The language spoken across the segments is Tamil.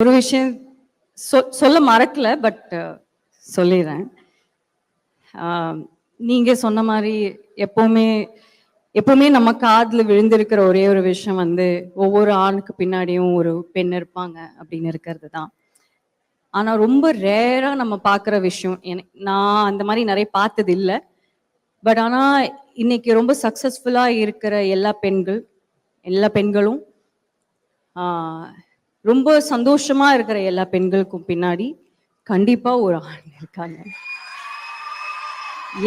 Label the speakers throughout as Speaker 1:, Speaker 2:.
Speaker 1: ஒரு விஷயம் சொ- சொல்ல மறக்கல பட் சொல்லிடுறேன். ஆஹ் நீங்க சொன்ன மாதிரி எப்பவுமே எப்பவுமே நம்ம காதில் விழுந்திருக்கிற ஒரே ஒரு விஷயம் வந்து ஒவ்வொரு ஆணுக்கு பின்னாடியும் ஒரு பெண் இருப்பாங்க அப்படின்னு இருக்கிறது தான். ஆனால் ரொம்ப ரேராக நம்ம பார்க்குற விஷயம் எனக்கு நான் அந்த மாதிரி நிறைய பார்த்தது இல்லை. பட் ஆனால் இன்னைக்கு ரொம்ப சக்ஸஸ்ஃபுல்லாக இருக்கிற எல்லா பெண்கள் எல்லா பெண்களும் ரொம்ப சந்தோஷமா இருக்கிற எல்லா பெண்களுக்கும் பின்னாடி கண்டிப்பா ஒரு ஆண் இருக்காங்க.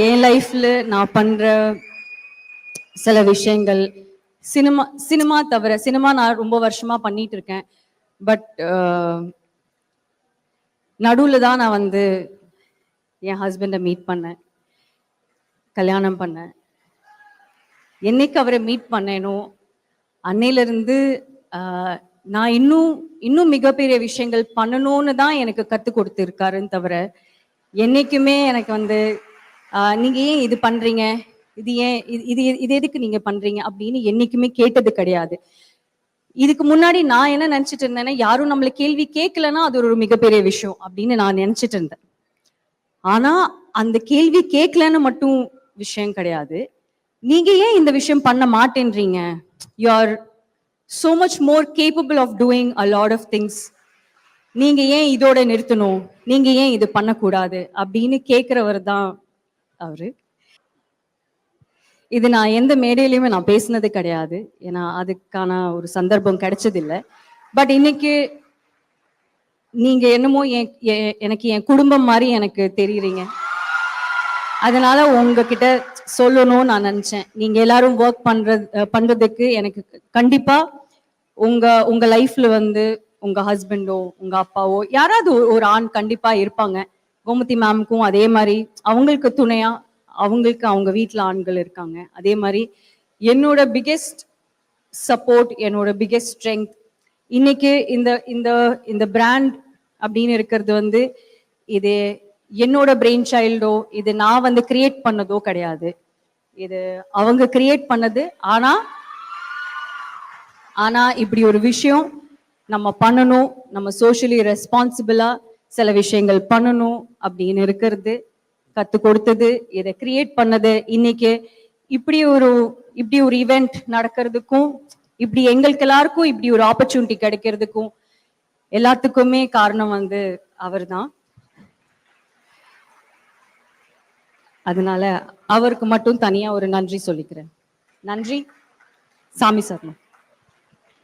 Speaker 1: என் லைஃப்ல நான் பண்ற சில விஷயங்கள் சினிமா சினிமா தவிர சினிமா நான் ரொம்ப வருஷமா பண்ணிட்டு இருக்கேன். பட் நடுவில் தான் நான் வந்து என் ஹஸ்பண்டை மீட் பண்ணேன். கல்யாணம் பண்ணேன். என்னைக்கு அவரை மீட் பண்ணேனோ அன்னையிலிருந்து நான் இன்னும் இன்னும் மிகப்பெரிய விஷயங்கள் பண்ணணும்னு தான் எனக்கு கற்றுக் கொடுத்துருக்காருன்னு தவிர என்னைக்குமே எனக்கு வந்து நீங்கள் ஏன் இது பண்ணுறீங்க இது ஏன் இது இது இது எதுக்கு நீங்கள் பண்ணுறீங்க அப்படின்னு என்னைக்குமே கேட்டது கிடையாது. இதுக்கு முன்னாடி நான் என்ன நினச்சிட்டு இருந்தேன்னா யாரும் நம்மளை கேள்வி கேட்கலன்னா அது ஒரு மிகப்பெரிய விஷயம் அப்படின்னு நான் நினச்சிட்டு இருந்தேன். ஆனால் அந்த கேள்வி கேட்கலன்னு மட்டும் விஷயம் கிடையாது. நீங்கள் ஏன் இந்த விஷயம் பண்ண மாட்டேன்றீங்க? You are so much more capable of doing a lot of things நீங்கள் நீங்க ஏன் இதோட நிறுத்தணும்? நீங்க ஏன் இது பண்ணக்கூடாது? அப்படின்னு கேட்கிறவர் தான் அவரு. இது நான் எந்த மேடையிலையுமே நான் பேசினது கிடையாது. ஏன்னா அதுக்கான ஒரு சந்தர்ப்பம் கிடைச்சதில்லை. பட் இன்னைக்கு நீங்க என்னமோ என் எனக்கு என் குடும்பம் மாதிரி எனக்கு தெரியுறீங்க. அதனால உங்ககிட்ட சொல்லணும்னு நான் நினைச்சேன். நீங்க எல்லாரும் ஒர்க் பண்றது பண்றதுக்கு எனக்கு கண்டிப்பா உங்க உங்க லைஃப்ல வந்து உங்க ஹஸ்பண்டோ உங்க அப்பாவோ யாராவது ஒரு- ஆண் கண்டிப்பா இருப்பாங்க. கோமதி மேம்க்கும் அதே மாதிரி அவங்களுக்கு துணையா அவங்களுக்கு அவங்க வீட்டில் ஆண்கள் இருக்காங்க. அதே மாதிரி என்னோட பிக்கெஸ்ட் சப்போர்ட் என்னோட பிக்கெஸ்ட் ஸ்ட்ரென்த் இன்னைக்கு இந்த இந்த இந்த பிராண்ட் அப்படின்னு இருக்கிறது வந்து இது என்னோட பிரெயின் சைல்டோ இது நான் வந்து கிரியேட் பண்ணதோ கிடையாது. இது அவங்க கிரியேட் பண்ணது ஆனா ஆனா இப்படி ஒரு விஷயம் நம்ம பண்ணணும். நம்ம சோஷியலி ரெஸ்பான்சிபிளா சில விஷயங்கள் பண்ணணும் அப்படின்னு இருக்கிறது கத்து கொடுத்தது இதை கிரியேட் பண்ணது. இன்னைக்கு இப்படி ஒரு இப்படி ஒரு ஈவெண்ட் நடக்கிறதுக்கும் இப்படி எங்களுக்கு எல்லாருக்கும் இப்படி ஒரு ஆப்பர்ச்சுனிட்டி கிடைக்கிறதுக்கும் எல்லாத்துக்குமே காரணம் வந்து அவர்தான். அதனால அவருக்கு மட்டும் தனியா ஒரு நன்றி சொல்லிக்கிறேன். நன்றி. சாமி சர்மா